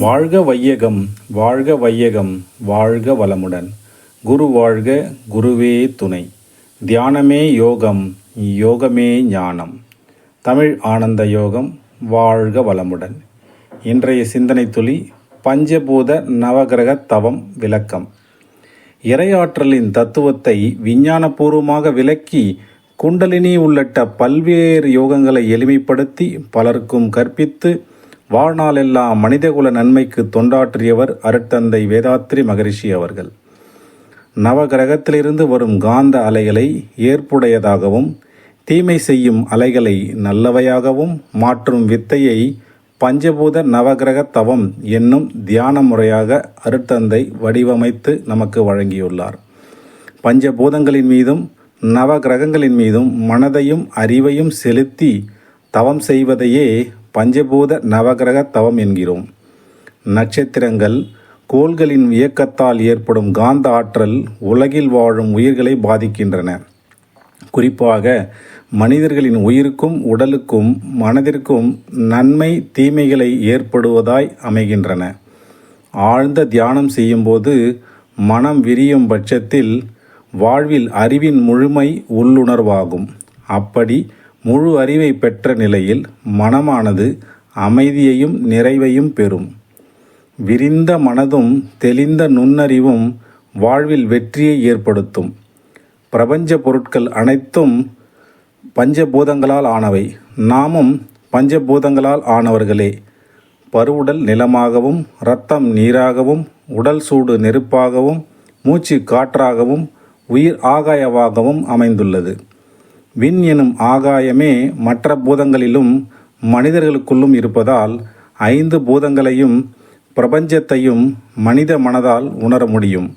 வாழ்க வையகம் வாழ்க வையகம் வாழ்க வளமுடன். குரு வாழ்க குருவே துணை. தியானமே யோகம் யோகமே ஞானம். தமிழ் ஆனந்த யோகம் வாழ்க வளமுடன். இன்றைய சிந்தனை துளி பஞ்சபூத நவகிரக தவம் விளக்கம். இரையாற்றலின் தத்துவத்தை விஞ்ஞானபூர்வமாக விளக்கி குண்டலினி உள்ளிட்ட பல்வேறு யோகங்களை எளிமைப்படுத்தி பலருக்கும் கற்பித்து வாழ்நாளெல்லாம் மனிதகுல நன்மைக்கு தொண்டாற்றியவர் அருட்தந்தை வேதாத்ரி மகரிஷி அவர்கள். நவகிரகத்திலிருந்து வரும் காந்த அலைகளை ஏற்புடையதாகவும் தீமை செய்யும் அலைகளை நல்லவையாகவும் மாற்றும் வித்தையை பஞ்சபூத நவகிரக தவம் என்னும் தியான முறையாக அருட்தந்தை வடிவமைத்து நமக்கு வழங்கியுள்ளார். பஞ்சபூதங்களின் மீதும் நவகிரகங்களின் மீதும் மனதையும் அறிவையும் செலுத்தி தவம் செய்வதையே பஞ்சபூத நவகிரக தவம் என்கிறோம். நட்சத்திரங்கள் கோள்களின் இயக்கத்தால் ஏற்படும் காந்த ஆற்றல் உலகில் வாழும் உயிர்களை பாதிக்கின்றன. குறிப்பாக மனிதர்களின் உயிருக்கும் உடலுக்கும் மனதிற்கும் நன்மை தீமைகளை ஏற்படுவதாய் அமைகின்றன. ஆழ்ந்த தியானம் செய்யும்போது மனம் விரியும் பட்சத்தில் வாழ்வில் அறிவின் முழுமை உள்ளுணர்வாகும். அப்படி முழு அறிவை பெற்ற நிலையில் மனமானது அமைதியையும் நிறைவையும் பெறும். விரிந்த மனதும் தெளிந்த நுண்ணறிவும் வாழ்வில் வெற்றியை ஏற்படுத்தும். பிரபஞ்ச பொருட்கள் அனைத்தும் பஞ்சபூதங்களால் ஆனவை. நாமும் பஞ்சபூதங்களால் ஆனவர்களே. பருவுடல் நிலமாகவும் இரத்தம் நீராகவும் உடல் சூடு நெருப்பாகவும் மூச்சு காற்றாகவும் உயிர் ஆகாயவாகவும் அமைந்துள்ளது. விண் எனும் ஆகாயமே மற்ற பூதங்களிலும் மனிதர்களுக்குள்ளும் இருப்பதால் ஐந்து பூதங்களையும் பிரபஞ்சத்தையும் மனித மனதால் உணர முடியும்.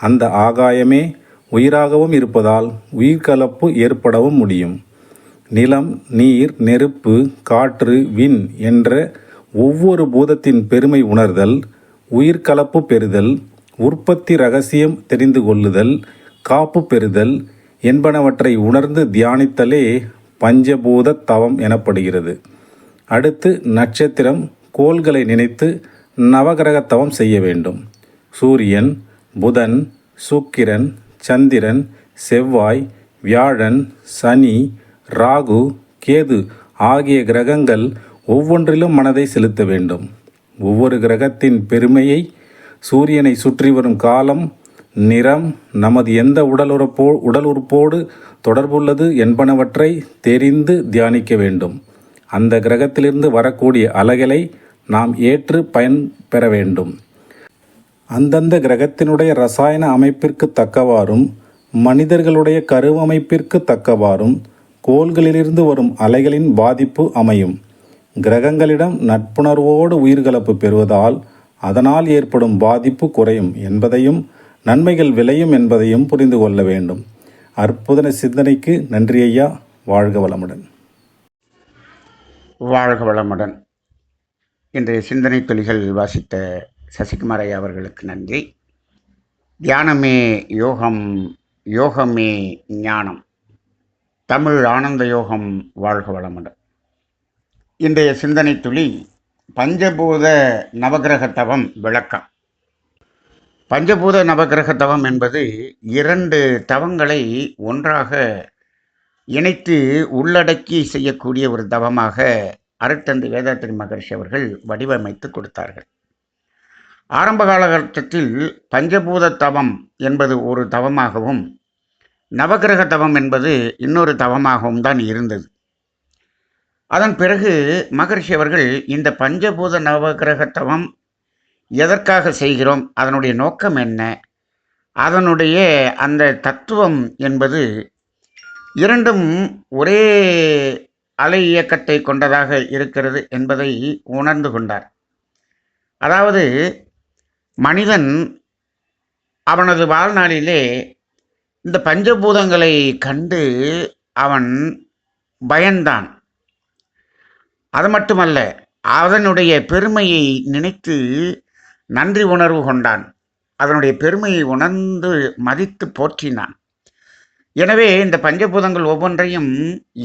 அந்த ஆகாயமே உயிராகவும் இருப்பதால் உயிர்கலப்பு ஏற்படவும் முடியும். நிலம் நீர் நெருப்பு காற்று விண் என்ற ஒவ்வொரு பூதத்தின் பெருமை உணர்தல் உயிர்கலப்பு பெறுதல் உற்பத்தி ரகசியம் தெரிந்து கொள்ளுதல் காப்பு பெறுதல் என்பனவற்றை உணர்ந்து தியானித்தலே பஞ்சபூத தவம் எனப்படுகிறது. அடுத்து நட்சத்திரம் கோள்களை நினைத்து நவகிரக தவம் செய்ய வேண்டும். சூரியன் புதன் சுக்கிரன் சந்திரன் செவ்வாய் வியாழன் சனி ராகு கேது ஆகிய கிரகங்கள் ஒவ்வொன்றிலும் மனதை செலுத்த வேண்டும். ஒவ்வொரு கிரகத்தின் பெருமையை சூரியனை சுற்றி வரும் காலம் நிறம் நமது எந்த உடல் உறுப்போ உடல் உறுப்போடு தொடர்புள்ளது என்பனவற்றை தெரிந்து தியானிக்க வேண்டும். அந்த கிரகத்திலிருந்து வரக்கூடிய அலைகளை நாம் ஏற்று பயன் பெற வேண்டும். அந்தந்த கிரகத்தினுடைய ரசாயன அமைப்பிற்கு தக்கவாறும் மனிதர்களுடைய கருவமைப்பிற்கு தக்கவாறும் கோள்களிலிருந்து வரும் அலைகளின் பாதிப்பு அமையும். கிரகங்களிடம் நட்புணர்வோடு உயிர்கலப்பு பெறுவதால் அதனால் ஏற்படும் பாதிப்பு குறையும் என்பதையும் நன்மைகள் விளையும் என்பதையும் புரிந்து கொள்ள வேண்டும். அற்புதன சிந்தனைக்கு நன்றி ஐயா. வாழ்க வளமுடன். வாழ்க வளமுடன். இன்றைய சிந்தனை துளிகள் வாசித்த சசிகுமார் ஐயா அவர்களுக்கு நன்றி. தியானமே யோகம் யோகமே ஞானம். தமிழ் ஆனந்த யோகம் வாழ்க வளமுடன். இன்றைய சிந்தனை துளி பஞ்சபூத நவகிரக தவம் விளக்கம். பஞ்சபூத நவகிரக தவம் என்பது இரண்டு தவங்களை ஒன்றாக இணைத்து உள்ளடக்கி செய்யக்கூடிய ஒரு தவமாக அருட்தந்தை வேதாத்திரி மகர்ஷி அவர்கள் வடிவமைத்து கொடுத்தார்கள். ஆரம்ப காலகட்டத்தில் பஞ்சபூத தவம் என்பது ஒரு தவமாகவும் நவகிரக தவம் என்பது இன்னொரு தவமாகவும் தான் இருந்தது. அதன் பிறகு மகர்ஷி அவர்கள் இந்த பஞ்சபூத நவகிரக தவம் எதற்காக செய்கிறோம்? அதனுடைய நோக்கம் என்ன? அதனுடைய அந்த தத்துவம் என்பது இரண்டும் ஒரே அலை இயக்கத்தை கொண்டதாக இருக்கிறது என்பதை உணர்ந்து கொண்டார். அதாவது மனிதன் அவனது வாழ்நாளிலே இந்த பஞ்சபூதங்களை கண்டு அவன் பயந்தான். அது மட்டுமல்ல அதனுடைய பெருமையை நினைத்து நன்றி உணர்வு கொண்டான். அதனுடைய பெருமையை உணர்ந்து மதித்து போற்றினான். எனவே இந்த பஞ்சபூதங்கள் ஒவ்வொன்றையும்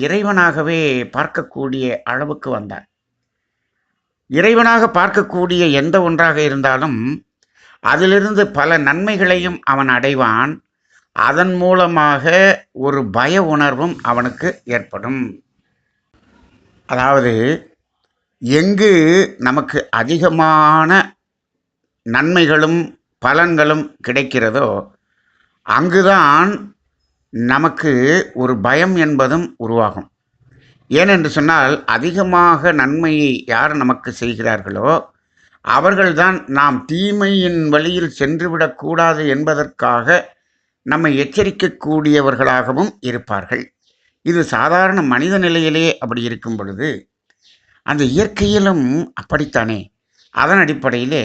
இறைவனாகவே பார்க்கக்கூடிய அளவுக்கு வந்தான். இறைவனாக பார்க்கக்கூடிய எந்த ஒன்றாக இருந்தாலும் அதிலிருந்து பல நன்மைகளையும் அவன் அடைவான். அதன் மூலமாக ஒரு பய உணர்வும் அவனுக்கு ஏற்படும். அதாவது எங்கு நமக்கு அதிகமான நன்மைகளும் பலன்களும் கிடைக்கிறதோ அங்குதான் நமக்கு ஒரு பயம் என்பதும் உருவாகும். ஏனென்று சொன்னால் அதிகமாக நன்மையை யார் நமக்கு செய்கிறார்களோ அவர்கள்தான் நாம் தீமையின் வழியில் சென்றுவிடக்கூடாது என்பதற்காக நம்மை எச்சரிக்கக்கூடியவர்களாகவும் இருப்பார்கள். இது சாதாரண மனித நிலையிலே அப்படி இருக்கும் பொழுது அந்த இயற்கையிலும் அப்படித்தானே? அதன் அடிப்படையிலே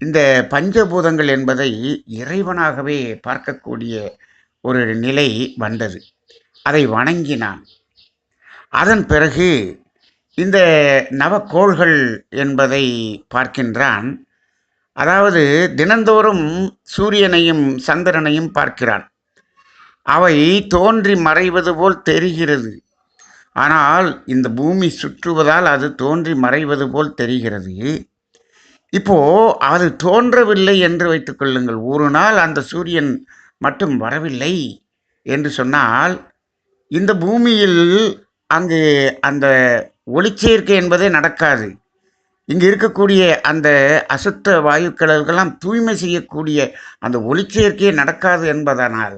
இந்த பஞ்சபூதங்கள் என்பதை இறைவனாகவே பார்க்கக்கூடிய ஒரு நிலை வந்தது. அதை வணங்கினான். அதன் பிறகு இந்த நவக்கோள்கள் என்பதை பார்க்கின்றான். அதாவது தினந்தோறும் சூரியனையும் சந்திரனையும் பார்க்கிறான். அவை தோன்றி மறைவது போல் தெரிகிறது. ஆனால் இந்த பூமி சுற்றுவதால் அது தோன்றி மறைவது போல் தெரிகிறது. இப்போ அது தோன்றவில்லை என்று வைத்துக்கொள்ளுங்கள் ஒரு நாள் அந்த சூரியன் மட்டும் வரவில்லை என்று சொன்னால் இந்த பூமியில் அங்கு அந்த ஒளிச்சேர்க்கை என்பதே நடக்காது. இங்கு இருக்கக்கூடிய அந்த அசுத்த வாயுக்களெல்லாம் தூய்மை செய்யக்கூடிய அந்த ஒளிச்சேர்க்கையே நடக்காது என்பதனால்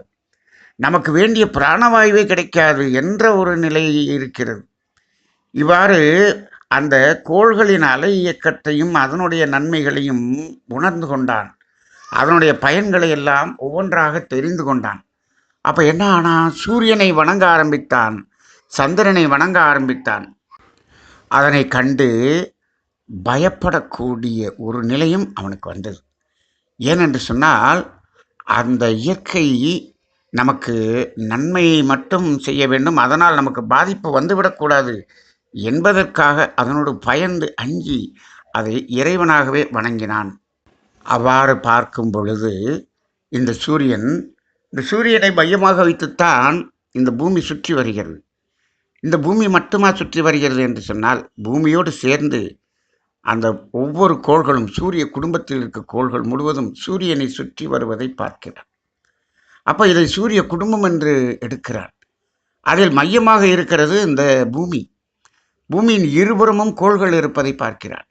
நமக்கு வேண்டிய பிராணவாயுவே கிடைக்காது என்ற ஒரு நிலை இருக்கிறது. இவ்வாறு அந்த கோள்களின் அலை இயக்கத்தையும் அதனுடைய நன்மைகளையும் உணர்ந்து கொண்டான். அதனுடைய பயன்களை எல்லாம் ஒவ்வொன்றாக தெரிந்து கொண்டான். அப்போ என்ன ஆனா சூரியனை வணங்க ஆரம்பித்தான். சந்திரனை வணங்க ஆரம்பித்தான். அதனை கண்டு பயப்படக்கூடிய ஒரு நிலையும் அவனுக்கு வந்தது. ஏனென்று சொன்னால் அந்த இயற்கை நமக்கு நன்மையை மட்டும் செய்ய வேண்டும். அதனால் நமக்கு பாதிப்பு வந்துவிடக்கூடாது என்பதற்காக அதனோடு பயந்து அஞ்சி அதை இறைவனாகவே வணங்கினான். அவ்வாறு பார்க்கும் பொழுது இந்த சூரியன் இந்த சூரியனை மையமாக வைத்துத்தான் இந்த பூமி சுற்றி வருகிறது. இந்த பூமி மட்டுமா சுற்றி வருகிறது என்று சொன்னால் பூமியோடு சேர்ந்து அந்த ஒவ்வொரு கோள்களும் சூரிய குடும்பத்தில் இருக்க கோள்கள் முழுவதும் சூரியனை சுற்றி வருவதை பார்க்கிறார். அப்போ இதை சூரிய குடும்பம் என்று எடுக்கிறார். அதில் மையமாக இருக்கிறது இந்த பூமி. பூமியின் இருபுறமும் கோள்கள் இருப்பதை பார்க்கிறார்.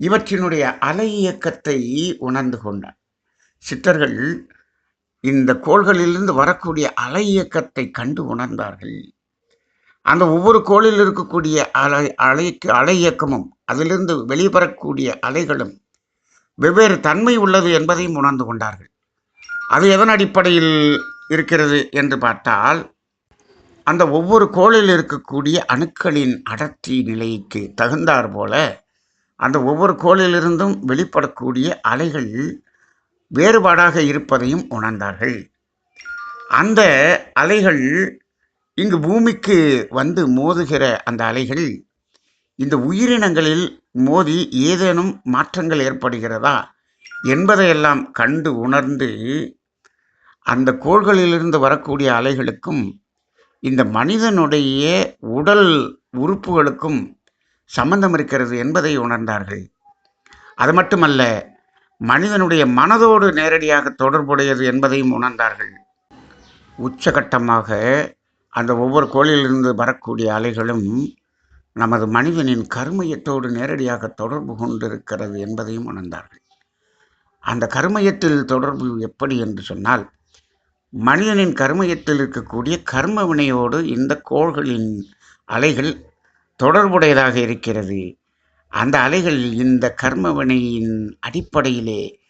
இவற்றினுடைய அலை இயக்கத்தை உணர்ந்து கொண்டார். சித்தர்கள் இந்த கோள்களிலிருந்து வரக்கூடிய அலை இயக்கத்தை கண்டு உணர்ந்தார்கள். அந்த ஒவ்வொரு கோளில் இருக்கக்கூடிய அலை அலைக்கு அலை இயக்கமும் அதிலிருந்து வெளிவரக்கூடிய அலைகளும் வெவ்வேறு தன்மை உள்ளது என்பதையும் உணர்ந்து கொண்டார்கள். அது எதன் அடிப்படையில் இருக்கிறது என்று பார்த்தால் அந்த ஒவ்வொரு கோளில் இருக்கக்கூடிய அணுக்களின் அடர்த்தி நிலைக்கு தகுந்தாற் போல அந்த ஒவ்வொரு கோளிலிருந்தும் வெளிப்படக்கூடிய அலைகள் வேறுபாடாக இருப்பதையும் உணர்ந்தார்கள். அந்த அலைகள் இங்கு பூமிக்கு வந்து மோதுகிற அந்த அலைகள் இந்த உயிரினங்களில் மோதி ஏதேனும் மாற்றங்கள் ஏற்படுகிறதா என்பதையெல்லாம் கண்டு உணர்ந்து அந்த கோள்களிலிருந்து வரக்கூடிய அலைகளுக்கும் இந்த மனிதனுடைய உடல் உறுப்புகளுக்கும் சம்பந்தம் இருக்கிறது என்பதை உணர்ந்தார்கள். அது மட்டுமல்ல மனிதனுடைய மனதோடு நேரடியாக தொடர்புடையது என்பதையும் உணர்ந்தார்கள். உச்சகட்டமாக அந்த ஒவ்வொரு கோளிலிருந்து வரக்கூடிய அலைகளும் நமது மனிதனின் கருமையத்தோடு நேரடியாக தொடர்பு கொண்டிருக்கிறது என்பதையும் உணர்ந்தார்கள். அந்த கருமையத்தில் தொடர்பு எப்படி என்று சொன்னால் மனிதனின் கர்மயத்தில் இருக்கக்கூடிய கர்ம வினையோடு இந்த கோள்களின் அலைகள் தொடர்புடையதாக இருக்கிறது. அந்த அலைகள் இந்த கர்ம வினையின் அடிப்படையிலே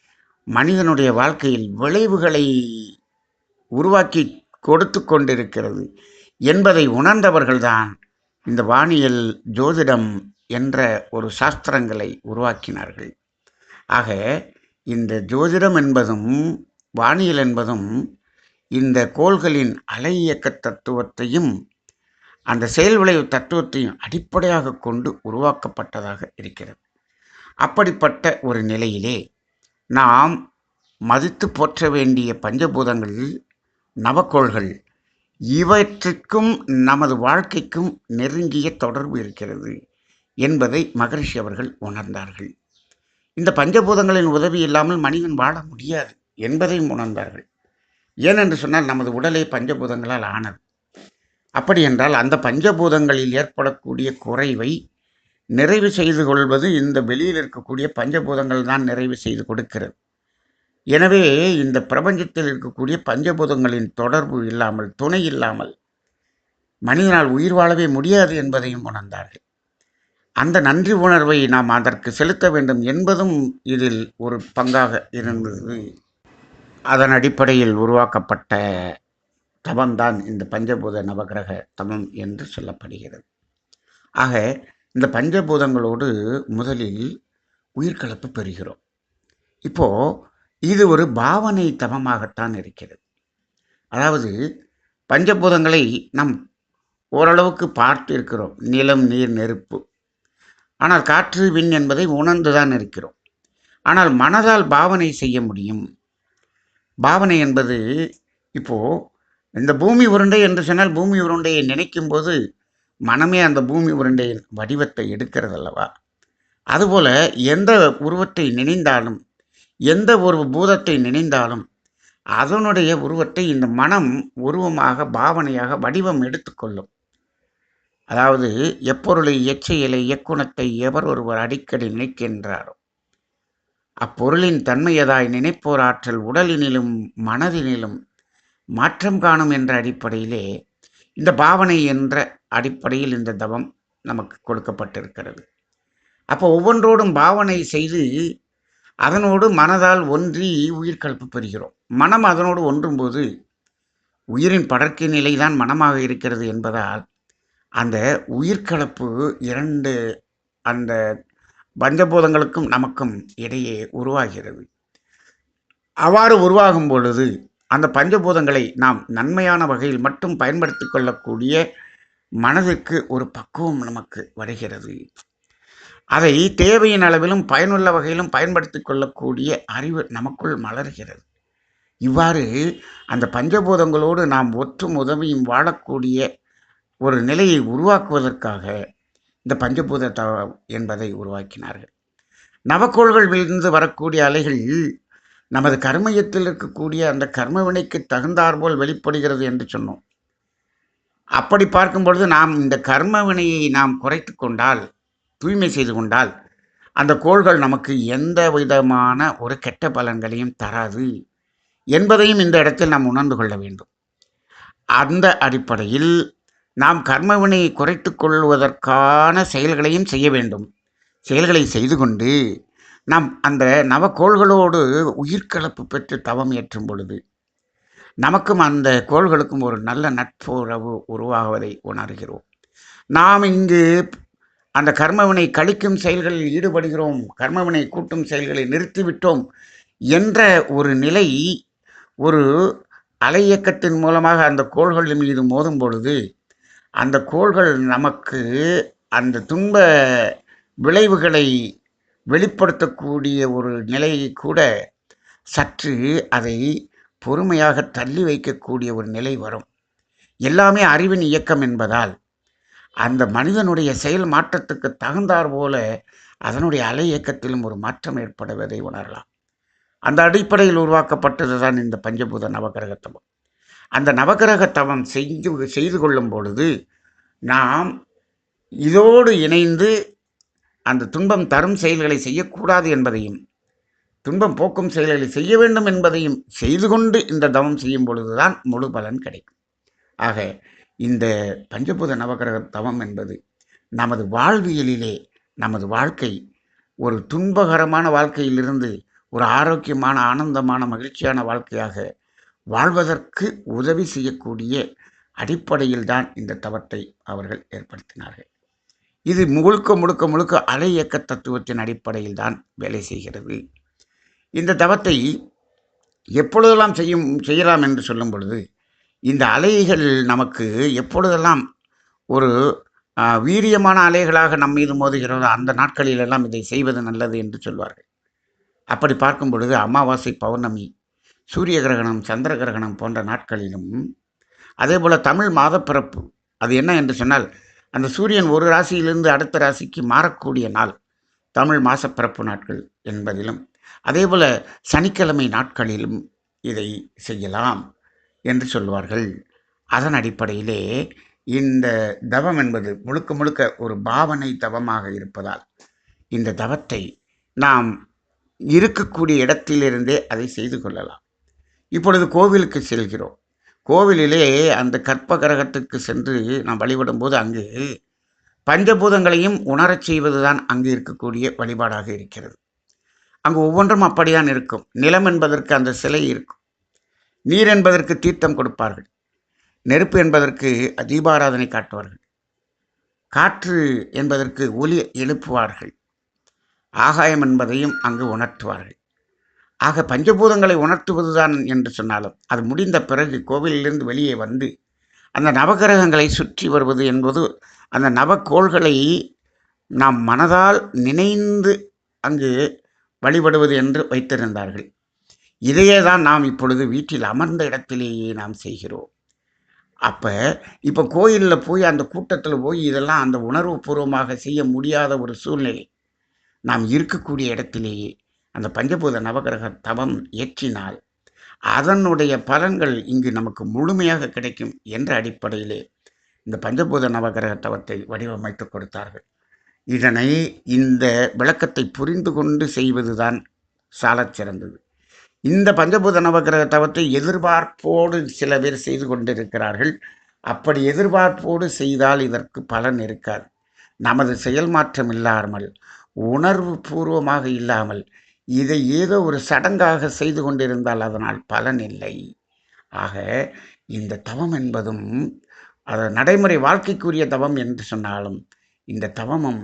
மனிதனுடைய வாழ்க்கையில் விளைவுகளை உருவாக்கி கொடுத்து கொண்டிருக்கிறது என்பதை உணர்ந்தவர்கள்தான் இந்த வானியல் ஜோதிடம் என்ற ஒரு சாஸ்திரங்களை உருவாக்கினார்கள். ஆக இந்த ஜோதிடம் என்பதும் வானியல் என்பதும் இந்த கோள்களின் அலை இயக்க தத்துவத்தையும் அந்த செயல் விளைவு தத்துவத்தையும் அடிப்படையாக கொண்டு உருவாக்கப்பட்டதாக இருக்கிறது. அப்படிப்பட்ட ஒரு நிலையிலே நாம் மதித்து போற்ற வேண்டிய பஞ்சபூதங்களில் நவக்கோள்கள் இவற்றுக்கும் நமது வாழ்க்கைக்கும் நெருங்கிய தொடர்பு இருக்கிறது என்பதை மகரிஷி அவர்கள் உணர்ந்தார்கள். இந்த பஞ்சபூதங்களின் உதவி இல்லாமல் மனிதன் வாழ முடியாது என்பதையும் உணர்ந்தார்கள். ஏனென்று சொன்னால் நமது உடலே பஞ்சபூதங்களால் ஆனது. அப்படி என்றால் அந்த பஞ்சபூதங்களில் ஏற்படக்கூடிய குறைவை நிறைவு செய்து கொள்வது இந்த வெளியில் இருக்கக்கூடிய பஞ்சபூதங்கள் தான் நிறைவு செய்து கொடுக்கிறது. எனவே இந்த பிரபஞ்சத்தில் இருக்கக்கூடிய பஞ்சபூதங்களின் தொடர்பு இல்லாமல் துணை இல்லாமல் மனிதனால் உயிர் வாழவே முடியாது என்பதையும் உணர்ந்தார்கள். அந்த நன்றி உணர்வை நாம் அதற்கு செலுத்த வேண்டும் என்பதும் இதில் ஒரு பங்காக இருந்தது. அதன் அடிப்படையில் உருவாக்கப்பட்ட தவம்தான் இந்த பஞ்சபூத நவகிரக தவம் என்று சொல்லப்படுகிறது. ஆக இந்த பஞ்சபூதங்களோடு முதலில் உயிர்கலப்பு பெறுகிறோம். இப்போ இது ஒரு பாவனை தவமாகத்தான் இருக்கிறது. அதாவது பஞ்சபூதங்களை நாம் ஓரளவுக்கு பார்த்து இருக்கிறோம் நிலம் நீர் நெருப்பு. ஆனால் காற்று விண் என்பதை உணர்ந்துதான் இருக்கிறோம். ஆனால் மனதால் பாவனை செய்ய முடியும். பாவனை என்பது இப்போது இந்த பூமி உருண்டை என்று சொன்னால் பூமி உருண்டையை நினைக்கும் போது மனமே அந்த பூமி உருண்டையின் வடிவத்தை எடுக்கிறது அல்லவா அதுபோல் எந்த உருவத்தை நினைந்தாலும் எந்த ஒரு பூதத்தை நினைந்தாலும் அதனுடைய உருவத்தை இந்த மனம் உருவமாக பாவனையாக வடிவம் எடுத்துக்கொள்ளும். அதாவது எப்பொருளை எச்சையலை எக்குணத்தை எவர் ஒருவர் அடிக்கடி நினைக்கின்றாரோ அப்பொருளின் தன்மையதாய் நினைப்போர் ஆற்றல் உடலினிலும் மனதினிலும் மாற்றம் காணும் என்ற அடிப்படையிலே இந்த பாவனை என்ற அடிப்படையில் இந்த தவம் நமக்கு கொடுக்கப்பட்டிருக்கிறது. அப்போ ஒவ்வொன்றோடும் பாவனை செய்து அதனோடு மனதால் ஒன்றி உயிர்கலப்பு பெறுகிறோம். மனம் அதனோடு ஒன்றும்போது உயிரின் படர்க்கை நிலைதான் மனமாக இருக்கிறது என்பதால் அந்த உயிர்கலப்பு இரண்டு அந்த பஞ்சபூதங்களுக்கும் நமக்கும் இடையே உருவாகிறது. அவ்வாறு உருவாகும் பொழுது அந்த பஞ்சபூதங்களை நாம் நன்மையான வகையில் மட்டும் பயன்படுத்தி கொள்ளக்கூடிய மனதிற்கு ஒரு பக்குவம் நமக்கு வருகிறது. அதை தேவையின் அளவிலும் பயனுள்ள வகையிலும் பயன்படுத்தி கொள்ளக்கூடிய அறிவு நமக்குள் மலர்கிறது. இவ்வாறு அந்த பஞ்சபூதங்களோடு நாம் ஒற்றும் உதவியும் வாழக்கூடிய ஒரு நிலையை உருவாக்குவதற்காக இந்த பஞ்சபூத தவம் என்பதை உருவாக்கினார்கள். நவக்கோள்களிலிருந்து வரக்கூடிய அலைகள் நமது கர்மயத்தில் இருக்கக்கூடிய அந்த கர்மவினைக்கு தகுந்தாற்போல் வெளிப்படுகிறது என்று சொன்னோம். அப்படி பார்க்கும் பொழுது நாம் இந்த கர்ம வினையை நாம் குறைத்து கொண்டால் தூய்மை செய்து கொண்டால் அந்த கோள்கள் நமக்கு எந்த விதமான ஒரு கெட்ட பலன்களையும் தராது என்பதையும் இந்த இடத்தில் நாம் உணர்ந்து கொள்ள வேண்டும். அந்த அடிப்படையில் நாம் கர்மவினையை குறைத்து கொள்வதற்கான செயல்களையும் செய்ய வேண்டும். செயல்களை செய்து கொண்டு நாம் அந்த நவக்கோள்களோடு உயிர்கலப்பு பெற்று தவம் ஏற்றும் பொழுது நமக்கும் அந்த கோள்களுக்கும் ஒரு நல்ல நட்புறவு உருவாகுவதை உணர்கிறோம். நாம் இங்கு அந்த கர்மவினை கழிக்கும் செயல்களில் ஈடுபடுகிறோம் கர்மவினை கூட்டும் செயல்களை நிறுத்திவிட்டோம் என்ற ஒரு நிலை ஒரு அலை இயக்கத்தின் மூலமாக அந்த கோள்கள் மீது மோதும் பொழுது அந்த கோள்கள் நமக்கு அந்த துன்ப விளைவுகளை வெளிப்படுத்தக்கூடிய ஒரு நிலையை கூட சற்று அதை பொறுமையாக தள்ளி வைக்கக்கூடிய ஒரு நிலை வரும். எல்லாமே அறிவின் இயக்கம் என்பதால் அந்த மனிதனுடைய செயல் மாற்றத்துக்கு தகுந்தார் போல அதனுடைய அலை இயக்கத்திலும் ஒரு மாற்றம் ஏற்படுவதை உணரலாம். அந்த அடிப்படையில் உருவாக்கப்பட்டது தான் இந்த பஞ்சபூத நவகிரக அந்த நவகிரக தவம் செஞ்சு செய்து கொள்ளும் பொழுது நாம் இதோடு இணைந்து அந்த துன்பம் தரும் செயல்களை செய்யக்கூடாது என்பதையும் துன்பம் போக்கும் செயல்களை செய்ய வேண்டும் என்பதையும் செய்து கொண்டு இந்த தவம் செய்யும் பொழுதுதான் முழு பலன் கிடைக்கும். ஆக இந்த பஞ்சபூத நவகிரக தவம் என்பது நமது வாழ்வியலிலே நமது வாழ்க்கை ஒரு துன்பகரமான வாழ்க்கையிலிருந்து ஒரு ஆரோக்கியமான ஆனந்தமான மகிழ்ச்சியான வாழ்க்கையாக வாழ்வதற்கு உதவி செய்யக்கூடிய அடிப்படையில் தான் இந்த தவத்தை அவர்கள் ஏற்படுத்தினார்கள். இது முழுக்க முழுக்க முழுக்க அலை இயக்க தத்துவத்தின் அடிப்படையில் தான் வேலை செய்கிறது. இந்த தவத்தை எப்பொழுதெல்லாம் செய்யும் செய்யலாம் என்று சொல்லும் பொழுது இந்த அலைகள் நமக்கு எப்பொழுதெல்லாம் ஒரு வீரியமான அலைகளாக நம் மீது மோதுகிறதோ அந்த நாட்களிலெல்லாம் இதை செய்வது நல்லது என்று சொல்வார்கள். அப்படி பார்க்கும் பொழுது அமாவாசை பௌர்ணமி சூரிய கிரகணம் சந்திர கிரகணம் போன்ற நாட்களிலும் அதே போல் தமிழ் மாதப்பிறப்பு அது என்ன என்று சொன்னால் அந்த சூரியன் ஒரு ராசியிலிருந்து அடுத்த ராசிக்கு மாறக்கூடிய நாள் தமிழ் மாசப்பிறப்பு நாட்கள் என்பதிலும் அதேபோல சனிக்கிழமை நாட்களிலும் இதை செய்யலாம் என்று சொல்வார்கள். அதன் அடிப்படையிலே இந்த தவம் என்பது முழுக்க முழுக்க ஒரு பாவனை தவமாக இருப்பதால் இந்த தவத்தை நாம் இருக்கக்கூடிய இடத்திலிருந்தே அதை செய்து கொள்ளலாம். இப்பொழுது கோவிலுக்கு செல்கிறோம். கோவிலிலே அந்த கற்ப கிரகத்துக்கு சென்று நாம் வழிபடும்போது அங்கு பஞ்சபூதங்களையும் உணரச் செய்வதுதான் அங்கு இருக்கக்கூடிய வழிபாடாக இருக்கிறது. அங்கு ஒவ்வொன்றும் அப்படிதான் இருக்கும். நிலம் என்பதற்கு அந்த சிலை இருக்கும். நீர் என்பதற்கு தீர்த்தம் கொடுப்பார்கள். நெருப்பு என்பதற்கு தீபாராதனை காட்டுவார்கள். காற்று என்பதற்கு ஒலி எழுப்புவார்கள். ஆகாயம் என்பதையும் அங்கு உணர்த்துவார்கள். ஆக பஞ்சபூதங்களை உணர்த்துவதுதான் என்று சொன்னாலும் அது முடிந்த பிறகு கோவிலிலிருந்து வெளியே வந்து அந்த நவகிரகங்களை சுற்றி வருவது என்பது அந்த நவக்கோள்களை நாம் மனதால் நினைந்து அங்கு வழிபடுவது என்று வைத்திருந்தார்கள். இதையே தான் நாம் இப்பொழுது வீட்டில் அமர்ந்த இடத்திலேயே நாம் செய்கிறோம். அப்போ இப்போ கோயிலில் போய் அந்த கூட்டத்தில் போய் இதெல்லாம் அந்த உணர்வு பூர்வமாக செய்ய முடியாத ஒரு சூழ்நிலை. நாம் இருக்கக்கூடிய இடத்திலேயே அந்த பஞ்சபூத நவகிரக தவம் ஏற்றினால் அதனுடைய பலன்கள் இங்கு நமக்கு முழுமையாக கிடைக்கும் என்ற அடிப்படையிலே இந்த பஞ்சபூத நவகிரக தவத்தை வடிவமைத்து கொடுத்தார்கள். இதனை இந்த விளக்கத்தை புரிந்து கொண்டு செய்வதுதான் சாலச் சிறந்தது. இந்த பஞ்சபூத நவகிரக தவத்தை எதிர்பார்ப்போடு சில பேர் செய்து கொண்டிருக்கிறார்கள். அப்படி எதிர்பார்ப்போடு செய்தால் இதற்கு பலன் இருக்காது. நமது செயல் மாற்றம் இல்லாமல் உணர்வு பூர்வமாக இல்லாமல் இதை ஏதோ ஒரு சடங்காக செய்து கொண்டிருந்தால் அதனால் பலன் இல்லை. ஆக இந்த தவம் என்பதும் அது நடைமுறை வாழ்க்கைக்குரிய தவம் என்று சொன்னாலும் இந்த தவமும்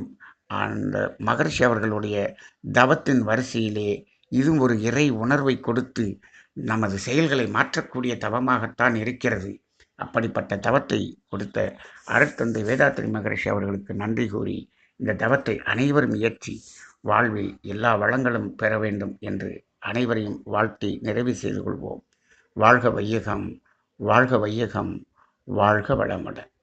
அந்த மகர்ஷி அவர்களுடைய தவத்தின் வரிசையிலே இதுவும் ஒரு இறை உணர்வை கொடுத்து நமது செயல்களை மாற்றக்கூடிய தவமாகத்தான் இருக்கிறது. அப்படிப்பட்ட தவத்தை கொடுத்த அருட்தந்தை வேதாத்திரி மகரிஷி அவர்களுக்கு நன்றி கூறி இந்த தவத்தை அனைவரும் இயற்றி வாழ்வில் எல்லா வளங்களும் பெற வேண்டும் என்று அனைவரையும் வாழ்த்தி நிறைவு செய்து கொள்வோம். வாழ்க வையகம் வாழ்க வையகம் வாழ்க வளமுடன்.